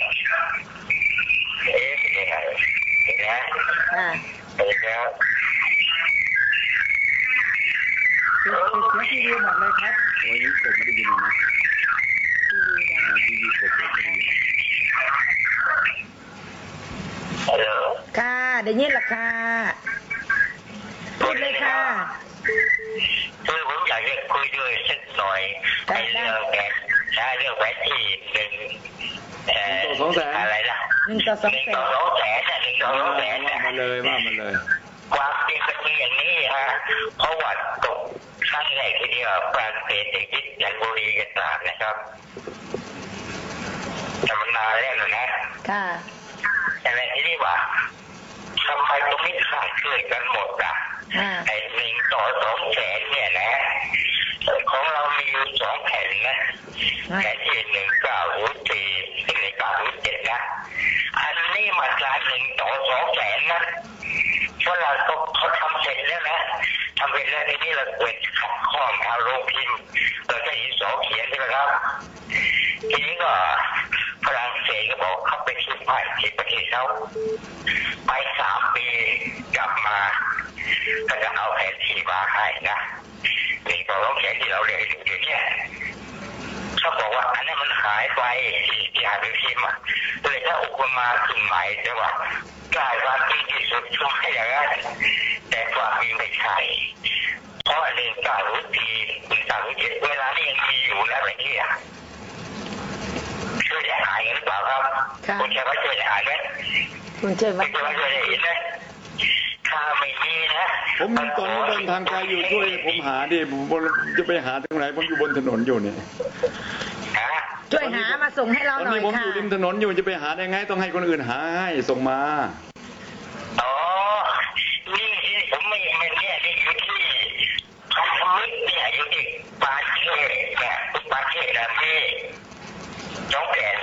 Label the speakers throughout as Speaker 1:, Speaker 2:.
Speaker 1: เอ๊ะเป็นยังไงเห็นนะ
Speaker 2: ค่ะ
Speaker 1: เห็นแล้ว
Speaker 3: ปิดปิดเสียงทีวีหมดเลยครับโอ้ยผมไม่ได้ยินนะทีวีผมไม่ได้ยิน
Speaker 1: ฮัลโหล
Speaker 2: ค่ะได้ยินละค่ะพูดเลยค่ะ
Speaker 1: คือผมอยากจะคุยด้วยสักหน่อยไอ้เรื่องแหวนใช่เรื่องแหวนที่ หนึ่งเอ่ออะไรนะ
Speaker 2: หนึ่งต่อสอง
Speaker 1: หนึ่ง
Speaker 2: แส
Speaker 1: ต่อนสองแสนน่ะหนึ่งต่อ
Speaker 3: ว่า
Speaker 1: สองแสน
Speaker 3: ว่า
Speaker 1: น่ะ
Speaker 3: มาเลยว่ามาเลย
Speaker 1: ความจริงเป็นอย่างนี้ฮะเพราะว่าตกครั้งแรกที่เดียวฝรั่งเศสจะยึดยันบุรีกันตราดนะครับแต่มันนานแล้วนะ
Speaker 2: ค่ะ
Speaker 1: แต่ในที่นี่ว่าทำไมตรงนี้ขาดเกิดกันหมดอะ
Speaker 2: ค่ะ
Speaker 1: ไอ้หนึ่งต่อสองแสนเนี่ยนะของเรามีอยู่สองแผ่นนะแผ่นที่หนึ่งเก้าศูนย์สี่ ต่อสองแสนนะเพราะเราเขาทำเสร็จแล้วนะทำเสร็จแล้วทีนี้เราเปิดขัดข้องเอาโรงพิมพ์เราจะยินสอเขียนใช่ไหมครับ ทีนี้ก็ฝรั่งเศสก็บอกเขาไปซื้อผ้าที่ประเทศเขาไปสามปีกลับมา ก็จะเอาแผนที่มาให้นะนี่ก็ร้องแขนที่เราเรียนอยู่เนี่ย เขาบอกว่า อันนี้มันหายไปที่ที่หายไปพิมพ์อะเลยถ้าอุปมาขึ้นใหม่แต่ว่ากลายว่าดีที่สุดก็ไม่อย่างนั้นแต่ความจริงไม่ใช่เพราะหนึ่งเก้ารู้ทีหนึ่งเก้ารู้เจ็ดเวลานี้ยังมีอยู่นะแบบนี้อะช่วยจะหายกันหรือเปล่าครับ
Speaker 2: ค่ะ
Speaker 1: คุณจะว่าช่วยจะหายไหม
Speaker 2: คุณเชิญ
Speaker 1: ไม่
Speaker 2: มา
Speaker 1: ช่วยช่วยจะเห็นไหม ถ้าไม่มีนะ
Speaker 3: ผมตอนนี้เดินทางไกลอยู่ช่วยผมหาดิผมจะไปหาตรงไหนผมอยู่บนถนนอยู่เนี่ย
Speaker 1: ฮะ
Speaker 2: ช่วยหามาส่งให้เรา
Speaker 3: ตอน
Speaker 2: หน่อ
Speaker 3: นี้
Speaker 2: ย
Speaker 3: ผมอ
Speaker 2: ค่ะ
Speaker 3: ยู่ริมถนนอยู่จะไปหาได้ไง ต้องให้คนอื่นหาให้ส่งมา
Speaker 1: อ๋อ นี่ที่ผมไม่ไม่เนี่ยนี่อยู่ที่พันธมิตรเนี่ยอยู่ที่ปาเทศเนี่ยปาเทศนะพี่สองแสน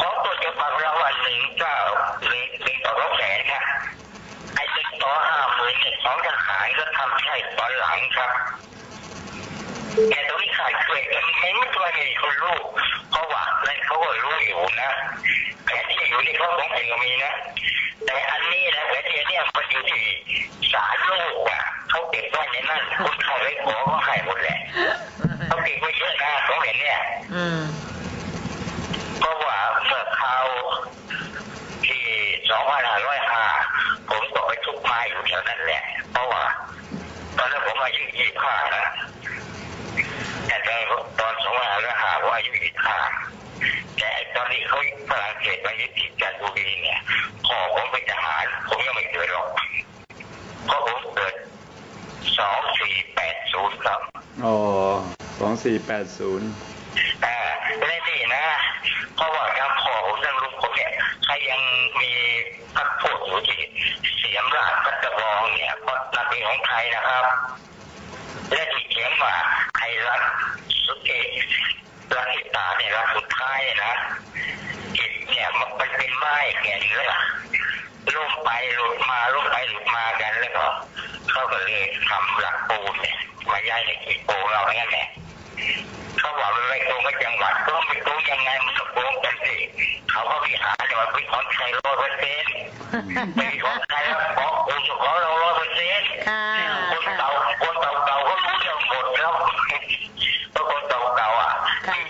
Speaker 1: ของตัวจะฟังเราวันหนึ่งเก้าหนึ่งหนึ่งต่อสองแสนนะไอ้หนึ่งต่อห้าหมื่นเนี่ยของทหารก็ทำใช่ตอนหลังครับแต่ตรงนี้ขาดเกิดกันไม่ไม่ตัวมีคนรู้เพราะว่านั่นเขาก็รู้อยู่นะแผนที่อยู่ที่เขาของเองก็มีนะ แต่อันนี้นะแผนที่เนี่ยมันอยู่ที่ศาลโลกอะเขาเก็บไว้ในนั้นคนใครไว้ขอก็ให้หมดแหละเขาเก็บไว้เยอะนะของเห็นเนี่ย
Speaker 2: อืม
Speaker 1: เพราะว่าเมื่อคราวที่สองพัน นั้นแหละ เพราะว่าตอนนั้นผมอายุยี่สิบห้านะแต่ตอนสองพันห้าร้อยห้าผมอายุยี่สิบห้าแต่ตอนนี้เขาฝรั่งเศสมายึดที่จันทบุรีเนี่ยพ่อผมเป็นทหาร ผมยังไม่เกิดหรอกเพราะผมเกิดสองสี่แปดศูนย์ครับ
Speaker 3: อ๋อสองสี่แปดศูนย์
Speaker 1: อ่าและนี่นะ เพราะว่าทั้งพ่อผมทั้งลุงผมเนี่ยเขายังมีพักโทษอยู่ที่เสียมราชพัตะบองเนี่ยเพราะนักเป็น ของไทยนะครับ และที่เขียนว่าไทยรัฐสุเกรัฐตาเนี่ยรัฐสุดท้ายนะจิตเนี่ยมันเป็นไม้แก่นเลยล่ะล่มไปหลุดมาล่มไปหลุดมากันแล้วก็เขาก็เลยทำหลักปูนเนี่ยมาย้ายในจิตปูเราอย่างนั้นแหละ เขาบอกมันไม่ตรงกับจังหวัดก็ไม่ตรงยังไงมันก็โกงกันสิเขาก็วิหารเนี่ยมันเป็นของใครร้อยเปอร์เซ็นต์ไม่ใช่ของใครแล้วของคุณของเราร้อยเปอร์เซ็นต์
Speaker 2: ค่ะ
Speaker 1: คนเก่าคนเก่าเก่าๆก็รู้เรื่องหมดแล้วเพราะคนเก่าเก่าๆอะ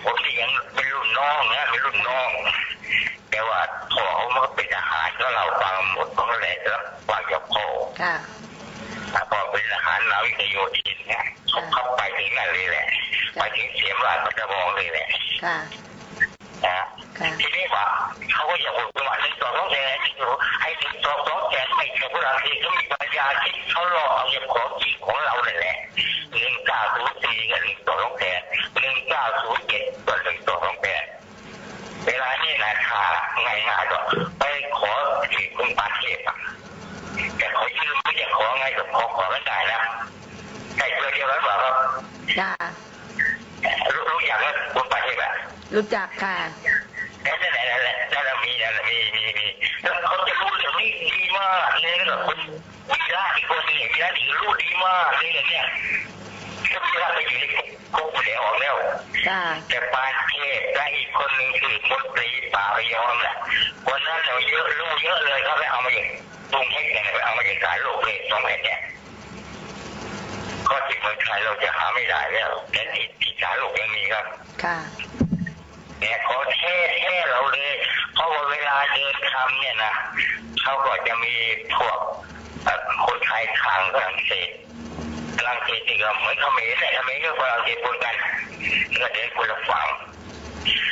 Speaker 1: ผมนี่ยังเป็นรุ่นน้องนะเป็นรุ่นน้อง แต่ว่าพ่อเขามันก็เป็นทหารก็เราฟังหมดเขาก็เลยรับฟังจากพ่อ
Speaker 2: ค่ะ
Speaker 1: ถ้าพอเป็นทหารนาวิกโยธินเนี่ยเขาเข้าไปถึงนั่นเลยแหละ ไปถึงเสียมราชพัฒนบองเลยแหละ
Speaker 2: ค่ะ
Speaker 1: นะ
Speaker 2: ค่ะ
Speaker 1: ทีนี้ว่าเขาก็อยากบอกว่าหนึ่งต่อสองแสนที่อยู่ไอ้หนึ่งต่อสองแสนไม่ใช่พวกเราที่เขามีปัญญาคิดเขาหลอกเอาอย่างของจริงของเราเลยแหละหนึ่งเก้าศูนย์สี่กับหนึ่งต่อสองแสนหนึ่งเก้าศูนย์เจ็ดกับหนึ่งต่อสองแสนเวลานี้ราคาง่ายๆก็ไปขอที่คุณปาเทพอะแต่ขอยืมไม่จะขอไงกับขอขอกันได้นะใกล้ตัวเดียวกันเปล่าครับ
Speaker 2: จ้า
Speaker 1: รู้รู้อย่างว่าคุณปาเทพอะ
Speaker 2: รู้จักค่ะ
Speaker 1: นั่นแหละนั่นแหละนั่นแหละมีนั่นแหละมีมีมีแล้วเขาจะรู้เรื่องนี้ดีมากเลยแล้วก็คนวีระอีกคนหนึงวีระอีกรู้ดีมากเลยอย่างเนี้ยก็วีระไปอยู่ในคุกไปแล้วออกแล้ว
Speaker 2: จ้า
Speaker 1: แต่ปานเทพและอีกคนหนึ่งคือมนตรีป่าพยยอมแหละวันนั้นเราเยอะลูกเยอะเลยเขาไปเอามาอย่างกรุงเทพเนี่ยไปเอามาอย่างสายโลกเลยสองแผ่นเนี่ยก็ที่เมืองไทยเราจะ หาไม่ได้แล้วแต่ที่ที่สายโลกยังมีครับ
Speaker 2: ค่ะ
Speaker 1: เนี่ยเขาเท่เท่เราเลย เพราะว่าเวลาเดินทำเนี่ยนะเขาก็จะมีพวกเอ่อคนไทยทางฝรั่งเศสฝรั่งเศสนี่ก็เหมือนเขมรแหละเขมรก็ฝรั่งเศสปนกันก็เดินคนละฝั่ง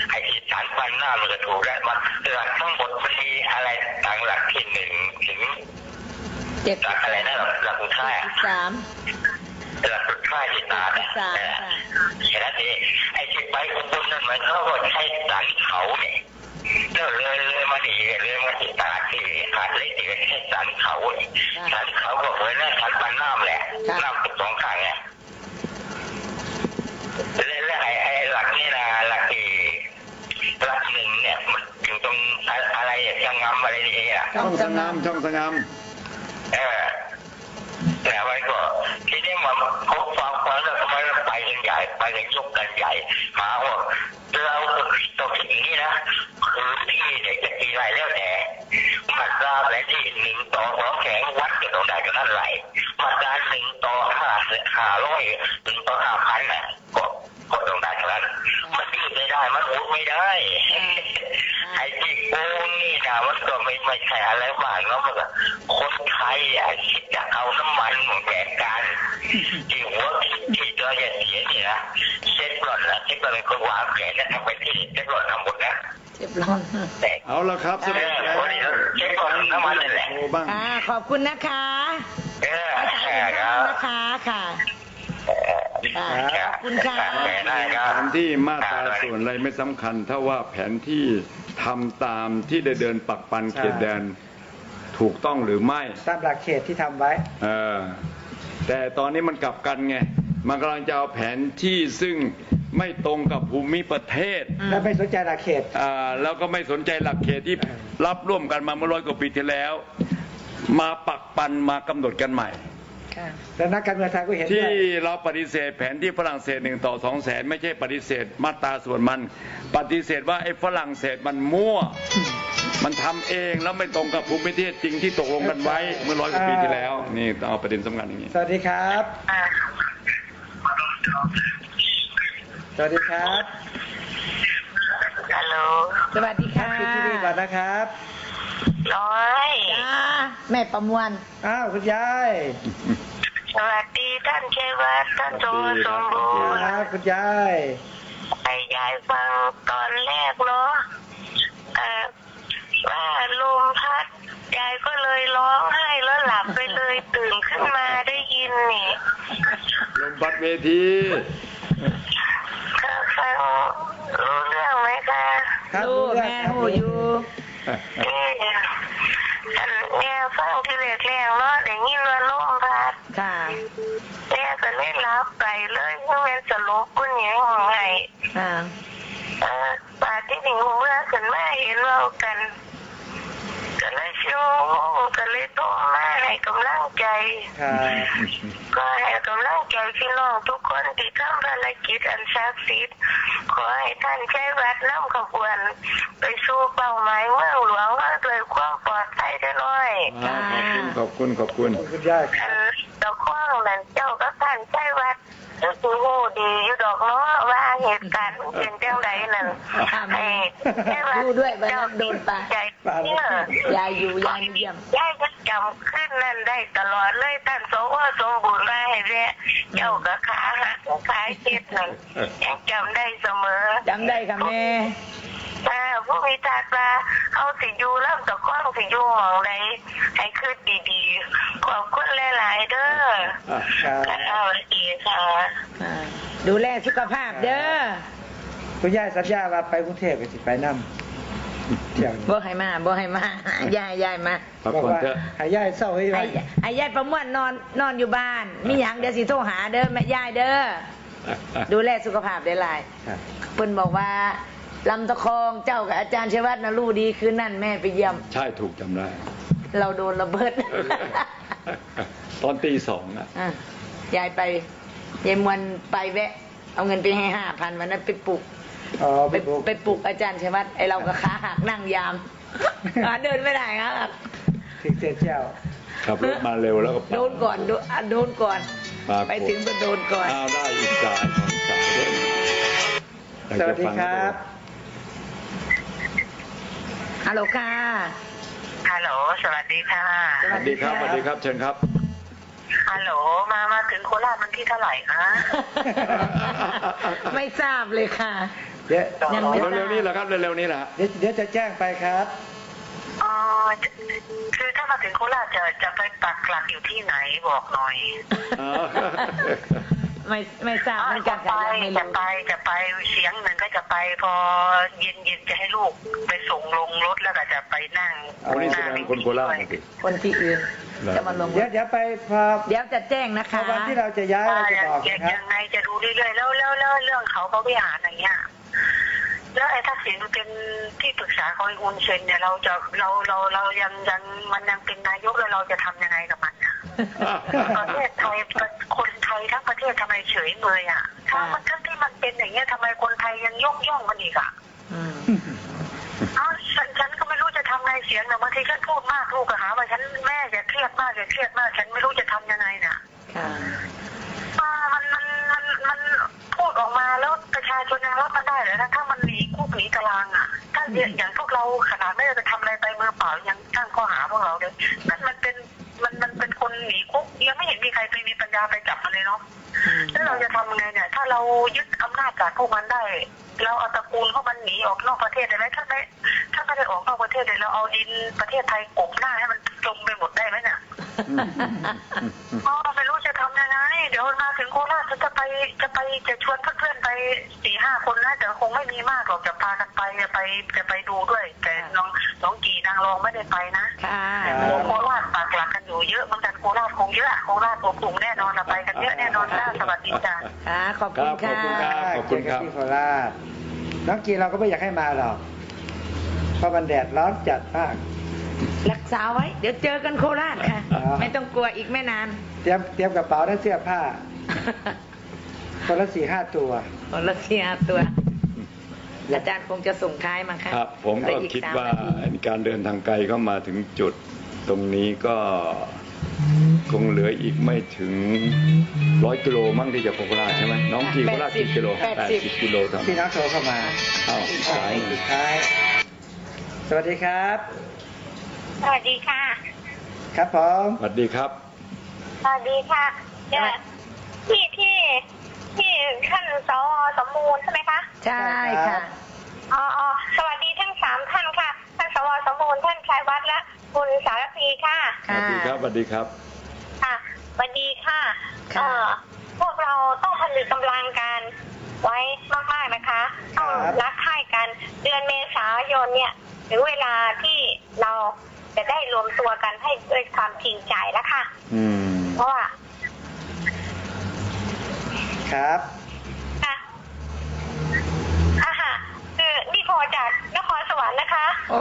Speaker 1: ไอ้ที่สารปันหน้ามันก็ถูกแล้วมันหลักทั้งหมดมันมีอะไรต่างหลักที่หนึ่งถึง
Speaker 2: เจ็ด
Speaker 1: หลักอะไรนะหลักสุดท้าย
Speaker 2: สิบสาม
Speaker 1: หลักสุดท้ายที่ตาเนี่ย
Speaker 2: สาม
Speaker 1: นั่นแหละ
Speaker 2: ค่ะ
Speaker 1: แค่นั้นเองไอ้ที่ไปอุบลนั่นมันเขาก็ใช้สันเขาเนี่ยแล้วเลยเลยมาดีเลยมาที่ตาที่หาดเล็กที่ก็ใช้สันเขาเนี่ยสันเขาก็เหมือนนะสันปันน้ำแหละน้ำติดสองข้างเนี่ยแล้วแล้วไอ้ไอ้หลักนี่นะหลักที่หลักหนึ่งเนี่ยมันอยู่ตรงอะไรอะช่างงามอะไรนี่อะ
Speaker 3: ช่องสงามช่องสงาม
Speaker 1: เออแต่มันก็ทีนี้ มันเขาฟังฟังแล้วทำไมเราไปกันใหญ่ไปกันยกกันใหญ่หาว่าเราต้องคิดอย่างนี้นะคือที่เด็กจะกี่ไรแล้วแต่มาตราอะที่หนึ่งต่อสองแข็งวัดกันตรงไหนกันนั่นไหลมาตราหนึ่งต่อห้าห้าร้อยหนึ่งต่อห้าพันน่ะก็ตรงไหนกันนั้นมันยืดไม่ได้มันอุดไม่ได้ไอ้ที่โกงนี่นะมันก็ไม่ไม่ใช่อะไรมากเนาะมันก็คนไทยอะคิดจะเอาน้ำมันของแดกกันที่หัวคิดที่ตัวจะเสียนี่นะเซ็ตหล่อนนะเซ็ตหล่อนเป็นคนวางแผนนะทำไปที่เซ็ตหล่อนทำหมดนะ
Speaker 2: เจ็บร้อน
Speaker 1: แต่
Speaker 3: เอาละครับสนุกแล้ว
Speaker 1: เช็คก่อนน้ำมันนั่นแหละ
Speaker 3: โทรบ้าง
Speaker 2: ค่ะขอบคุณนะคะ
Speaker 1: เออ
Speaker 2: ภาษา
Speaker 1: แค่
Speaker 2: อื่น
Speaker 1: ค
Speaker 2: บ้า
Speaker 1: รั
Speaker 2: ง
Speaker 1: บ
Speaker 2: นะคะค่ะ ค่ะขอบคุณค่ะ
Speaker 1: แค่ได้ครับ
Speaker 3: แผนที่มาตราส่วนอะไรไม่สำคัญ ถ้าว่าแผนที่ทำตามที่ได้เดินปักปันเขตแดนถูกต้องหรือไม่
Speaker 4: ตามหลักเขตที่ทำไว้
Speaker 3: เออ แต่ตอนนี้มันกลับกันไง มันกำลังจะเอาแผนที่ซึ่งไม่ตรงกับภูมิประเทศ
Speaker 2: อืม
Speaker 4: และไม่สนใจหลักเขต
Speaker 3: อ่า แล้วก็ไม่สนใจหลักเขตที่รับร่วมกันมาเมื่อร้อยกว่าปีที่แล้ว มาปักปันมากำหนดกันใหม่
Speaker 2: ค่ะ
Speaker 4: และนักการเมืองไทยก็เห็นด้
Speaker 3: ที่
Speaker 4: วย
Speaker 3: เราปฏิเสธแผนที่ฝรั่งเศสหนึ่งต่อสองแสนไม่ใช่ปฏิเสธมาตราส่วนมัน ปฏิเสธว่าไอ้ฝรั่งเศสมันมั่ว มันทำเองแล้วไม่ตรงกับภูมิประเทศจริงที่ตกลงกันไว้เมื่อร้อยกว่าปีที่แล้ว นี่ต้องเอาประเด็นสำคัญอย่างนี้
Speaker 4: สวัสดีครับ สวัสดีครับ
Speaker 1: ฮัลโหล
Speaker 2: สวัสดีค่ะ
Speaker 4: ปิดทีวีก่อนนะครับ
Speaker 1: น้อย
Speaker 2: จ้าแม่ประมวล
Speaker 4: อ้าวคุณยาย
Speaker 1: สวัสดีท่านเชวัตท่านโจสมบูรณ์
Speaker 4: ครับคุณยาย
Speaker 1: ไอ้ยายฟังตอนแรกเนาะเอ่อว่าลมพัดยายก็เลยร้องไห้แล้วหลับไปเลยตื่นขึ้นมาได้ยินนี่
Speaker 3: ลมพัดเวที
Speaker 1: ก็ฟังรู้เรื่องไหมคะ
Speaker 4: ครับ
Speaker 2: ลูก
Speaker 4: รู้เรื่อง
Speaker 2: แม่
Speaker 4: ครับ
Speaker 2: หูอยู่
Speaker 1: เอ๊ะอัน แม่ฟังที่แรกๆเนาะได้ยินว่าลมพัด
Speaker 2: ค่ะ
Speaker 1: แม่ก็เลยรับไปเลยเพราะแม่สลบกุญยังไง
Speaker 2: อ่า
Speaker 1: เออป่าที่หนิงเมื่อกันมาเห็นเรากันก็เลยชิวก็เลยโทรมาให้กำลังใจ
Speaker 4: ครับ
Speaker 1: ก็ให้กำลังใจพี่น้องทุกคนที่ทำภารกิจอันศักดิ์สิทธิ์ขอให้ท่านใช้วัดน้ำขบวน ไปสู่เป้าหมายเมืองหลวงด้วยความปลอดภัยได้น้อย
Speaker 3: อ่าขอบคุณขอบคุณขอบคุณ
Speaker 4: ขอบคุณยายค
Speaker 1: อั
Speaker 4: รับ
Speaker 1: นตะคว้างนั่นเจ้าก็ท่านใช้วัดก็คือหูดีอยู่ดอกเนาะว่าเหตุการณ์มันเป็นจังไดนั่น ให้ใช้วัด
Speaker 2: ดูด้วยวันนั้นโดนปะ
Speaker 1: ใจเนี่ย
Speaker 2: ยายอยู่ยายไม่เยี่ยม
Speaker 1: ยายก็จำขึ้นนั่นได้ตลอดเลยท่านสวสมบูรณ์มาให้แว่เจ้าก็ขาหักขาเจ็ดนั่นยังจำได้เสมอ
Speaker 2: จำได้ค่ะแม่
Speaker 1: อ่าผู้มีตาตาเขาสิอยู่แล้วตะก้องสิอยู่หมองใดให้คืดดีๆขอบคุณหลายๆเด้อ
Speaker 4: ครับ
Speaker 1: สวัสดีค่ะ
Speaker 2: อ่าดูแลสุขภาพเด้อ
Speaker 4: คุณยายสัญญาว่าไปกรุงเทพก็สิไปนำเที่ยวนี้
Speaker 2: บ่ให้มาบ่ให้มายายยายมา
Speaker 3: พัก
Speaker 4: บอก
Speaker 3: ผ่อน
Speaker 4: ว่า
Speaker 3: เถอะ
Speaker 4: ให้ยายเศร้าให้
Speaker 2: ไอ้
Speaker 4: ไว้
Speaker 2: ไอ้ยายประมวลนอนนอนอยู่บ้าน มีหยังเดี๋ยวสิโทรหาเด้อแม่ยายเด้อดูแลสุขภาพได้หลาย
Speaker 4: ครับ
Speaker 2: เพิ่นบอกว่าลำตะคองเจ้ากับอาจารย์ชยวัฒน์นะรู้ดีคืนนั่นแม่ไปเยี่ยม
Speaker 3: ใช่ถูกจำได้
Speaker 2: เราโดนระเบิด
Speaker 3: ตอนตีสองอะ
Speaker 2: อะยายไปยายมวนไปแวะ เอาเงินไปให้ห้าพันวันนั้นไปปลุก
Speaker 4: อ๋อ
Speaker 2: ไป
Speaker 4: ไปปลูก
Speaker 2: ไปปลุกอาจารย์ชัยวัฒน์ไอเราก็ขาหักนั่งยามอ่าเดินไม่ได้ครับ
Speaker 4: ถึงเสียเจ้า
Speaker 3: ขับรถมาเร็วแล้วก็ปั
Speaker 2: โดนก่อนโดนอะโดนก่อน
Speaker 3: ปรากฏ
Speaker 2: ไปถึงก็โดนก่อน
Speaker 3: อ้าวได้อีกสายของสายด้วยอยาก
Speaker 4: ส
Speaker 3: จะ
Speaker 4: วัสดี
Speaker 3: ฟัง
Speaker 4: ครับ
Speaker 2: ฮัลโหลค่ะ
Speaker 5: ฮัลโหล สวัสดีค่ะ
Speaker 3: สวัสดีครับสวัสดีครับเชิญครับ
Speaker 5: ฮัลโหลมามาถึงโคราชมันที่เท่าไหร่คะ
Speaker 2: ไม่ทราบเลยค่ะ
Speaker 4: เดี๋ยว
Speaker 2: ยังไม่
Speaker 3: เร็วๆนี้แหละครับเร็วๆนี้แหละฮะ
Speaker 4: เดี๋ยวเดี๋ยวจะแจ้งไปครับ
Speaker 5: อ๋อคือถ้ามาถึงโคราชจะจะไปปักหลักอยู่ที่ไหนบอกหน่อย
Speaker 3: อ๋อ
Speaker 2: ไม่ไม่ทราบเหมือนกั
Speaker 5: จะ
Speaker 2: น
Speaker 5: ไป
Speaker 2: ค่ะยังไม่
Speaker 5: จะ
Speaker 2: รู้
Speaker 5: ไปจะไปเสียงหนึ่งก็จะไปพอเย็นเย็นๆจะให้ลูกไปส่งลงรถแล้วก็จะไปนั่ง
Speaker 3: วันนี้แสดงคนโคราช
Speaker 5: ด้วย
Speaker 3: นะสิ
Speaker 2: คนที่อื่น
Speaker 3: เหรอ
Speaker 2: จะมาลง
Speaker 4: เดี๋ยวเดี๋ยวไปพอ
Speaker 2: เดี๋ยวจะแจ้งนะ
Speaker 4: พอ
Speaker 2: คะ
Speaker 4: วันที่เราจะย้ายเราจะบอก
Speaker 5: ยัง
Speaker 4: นะครับ
Speaker 5: ยังไงจะดูเรื่อยๆแล้วแล้วแล้วเรื่องเขาพระวิหารอย่างเงี้ยแล้วไอ้ทักษิณเป็นที่ปรึกษาของไอ้อุนเซนเนี่ยเราจะเราเราเรายังยังมันยังเป็นนายกแล้วเราจะทำยังไงกับมันอะ ประเทศไทยคนไทยทั้งประเทศทำไมเฉยเมยอะถ้ามันทั้งที่มันเป็นอย่างเงี้ยทำไมคนไทยยังยกย่องมันอีกอะ
Speaker 2: อืม
Speaker 5: อ้าวฉันฉันก็ไม่รู้จะทำไงเสียงเนี่ยบางทีฉันพูดมากลูกก็หาว่าฉันแม่อย่าเครียดมากอย่าเครียดมากฉันไม่รู้จะทำยังไงน่ะ
Speaker 2: ค่ะ
Speaker 5: อ่ามันมันมันมันพูดออกมาแล้วประชาชนยังรับมันได้เหรอถ้ามันหนีคุกหนีตารางอะถ้าอย่างอย่างพวกเราขนาดไม่ได้ไปทำอะไรไปมือเปล่ายังตั้งข้อหาพวกเราเลยนั่นมันเป็นมันาไปจับมันเลยเนาะ
Speaker 2: อืม
Speaker 5: แล้วเราจะทำยังไงเนี่ย ถ้าเรายึดอำนาจจากพวกมันได้ เราเอาตระกูลพวกมันหนีออกนอกประเทศได้ไหมถ้าไม่ถ้าไม่ได้ออกนอกประเทศเลยเราเอาดินประเทศไทยกลบหน้าให้มันจมไปหมดได้ไหมเนี่ยอ๋อไม่รู้จะทำยังไงเดี๋ยวมาถึงโคราชจะไปจะไปจะชวนเพื่อนๆไปสี่ห้าคนนะแต่คงไม่มีมากหรอกจะพากันไปจะไปจะไปดูด้วย แต่น้องน้องกีนางรองไม่ได้ไปนะ
Speaker 2: ค่ะ
Speaker 4: ครับ
Speaker 5: โคราชปากหลักกันอยู่เยอะเหมือนกันโคราชคงเยอะโคราชอบอุ่นแน่นอนนะไปกันเยอะแน่นอนจ้าสวัสดีจ้า
Speaker 2: ค่ะขอบ
Speaker 3: ค
Speaker 2: คุ
Speaker 3: รั
Speaker 2: ณ
Speaker 3: บขอบคุณค
Speaker 2: ค่ะ
Speaker 3: รับขอบคุณครับ
Speaker 4: เจกันที่โคราชน้องกีเราก็ไม่อยากให้มาหรอกเพราะมันแดดร้อนจัดมาก
Speaker 2: รักษาไว้ เดี๋ยวเจอกันโคราชค่ะ
Speaker 4: อ่า
Speaker 2: ไม่ต้องกลัวอีกไม่นาน
Speaker 4: เตรียมเตรียมกระเป๋าและเสื้อผ้าคนละสี่ห้าตัว
Speaker 2: คนละสี่ห้าตัว อาจารย์คงจะส่งท้ายมั้งคะ
Speaker 3: ครับ ผม
Speaker 2: เหลื
Speaker 3: ก็
Speaker 2: ออี
Speaker 3: คิด
Speaker 2: สม
Speaker 3: ว่า
Speaker 2: นาที
Speaker 3: การเดินทางไกลเข้ามาถึงจุดตรงนี้ก็คงเหลืออีกไม่ถึงร้อยกิโลมั่งที่จะโคราชใช่ไหมน้องกี่โคราชกี่กิโล
Speaker 2: แปดสิบ
Speaker 3: กิโลทำ
Speaker 4: พี่น้องโทรเข้ามา
Speaker 3: อ้าวสาย
Speaker 4: สุดท้าย สวัสดีครับ
Speaker 6: สวัสดีค่ะ
Speaker 4: ครับผม
Speaker 3: สวัสดีครับ
Speaker 6: สวัสดีค่ะเดี๋ยวที่ที่ ที่ท่านสวสมบูรณ์ใช่ไหมคะ
Speaker 2: ใช่ค่ะ
Speaker 6: อ๋ออ๋อสวัสดีทั้งสามท่านค่ะ ท่านสวสมบูรณ์ท่านชายวัฒน์และคุณสารพีค่ะ
Speaker 3: สวัสดีครับสวัสดีครับ
Speaker 6: ค่ะสวัสดีค่ะ
Speaker 2: ค่ะ
Speaker 6: เอ่อ พวกเราต้องผนึกกำลังกันไว้มากๆนะคะ ต้องรักใคร่กัน เดือนเมษายนเนี่ยถึงเวลาที่เราจะได้รวมตัวกันให้ด้วยความจริงใจแล้วค่ะ
Speaker 3: อืม
Speaker 6: เพราะว่า
Speaker 4: ครับ
Speaker 6: ค่ะอ่าฮะคือนี่โทรจากนครสวรรค์นะคะ
Speaker 2: โอ้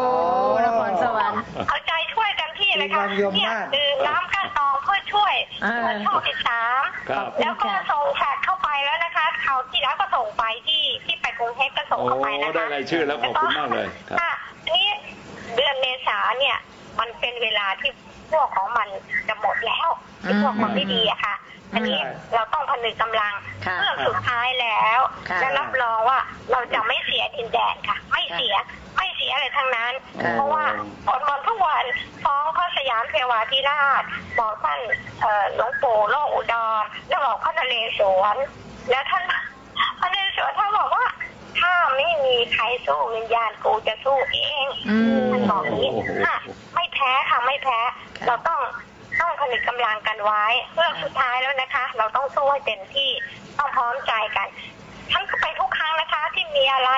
Speaker 2: นครสวรรค์
Speaker 6: เอาใจช่วยกันที่นะคะ
Speaker 4: มีความยม
Speaker 6: เนี่ย
Speaker 4: มาก
Speaker 6: ดื่มน้ำก้านตองเพื่อช่วย
Speaker 2: อ่า
Speaker 6: ช่องติดสาม
Speaker 3: ครับ
Speaker 6: แล้วก็ส่งแขกเข้าไปแล้วนะคะเขาวที่แล้วก็ส่งไปที่ที่ไปกรุงเทพก็ส่ง
Speaker 3: โอ้
Speaker 6: เข้าไปนะคะ
Speaker 3: ได้รายชื่อแล้วขอบคุณมากเลยครับ
Speaker 6: ค่ะทีนี้เดือนเมษาเนี่ย มันเป็นเวลาที่พวกของมันจะหมดแล้วที่พวกมันไม่ดีอะค่ะ อันนี้
Speaker 4: ใช่
Speaker 6: เราต้องผนึกกำลัง
Speaker 2: ค่ะ
Speaker 6: เพื่อสุดท้ายแล้ว
Speaker 2: ค่ะ
Speaker 6: และรับรองว่าเราจะไม่เสียดินแดนค่ะ ไม่เสียไม่เสียอะไรทั้งนั้น
Speaker 2: ค่ะ
Speaker 6: เพราะว่าผลบอลทุกวันฟ้องพระสยามเทวาธิราชบอกท่านเอ่อหลวงปู่โลกอุดรแล้วบอกพระนเรศวรแล้วท่านพระนเรศวรท่านบอกว่าถ้าไม่มีใครสู้วิญญาณกูจะสู้เอง
Speaker 2: อืม
Speaker 6: ท่านบอกอย่างนี้ค่ะไม่แพ้ค่ะไม่แพ้ เราต้อง ต้องผนึกกำลังกันไว้เพื่อสุดท้ายแล้วนะคะ เราต้องสู้ให้เต็มที่ต้องพร้อมใจกันท่านก็ไปทุกครั้งนะคะ ที่มีอะไร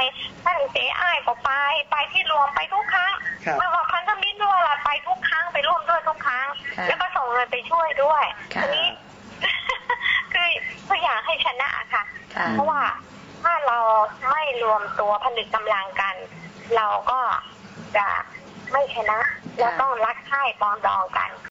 Speaker 6: ท่านเสียอ้ายก็ไปไปที่รวมไปทุกครั้ง
Speaker 4: ครับ
Speaker 6: ไม่ว่าพันธมิตรด้วยอะไรไปทุกครั้งไปร่วมด้วยทุกครั้ง
Speaker 2: ค่ะ
Speaker 6: แล้วก็ส่งเงินไปช่วยด้วย
Speaker 2: ค่ะ
Speaker 6: ทีนี้คือก็อยากให้ชนะค่ะ
Speaker 2: ค่ะ
Speaker 6: เพราะว่าถ้าเราไม่รวมตัวผนึกกำลังกัน เราก็จะไม่ชนะเราต้องรักใคร่ปรองดองกัน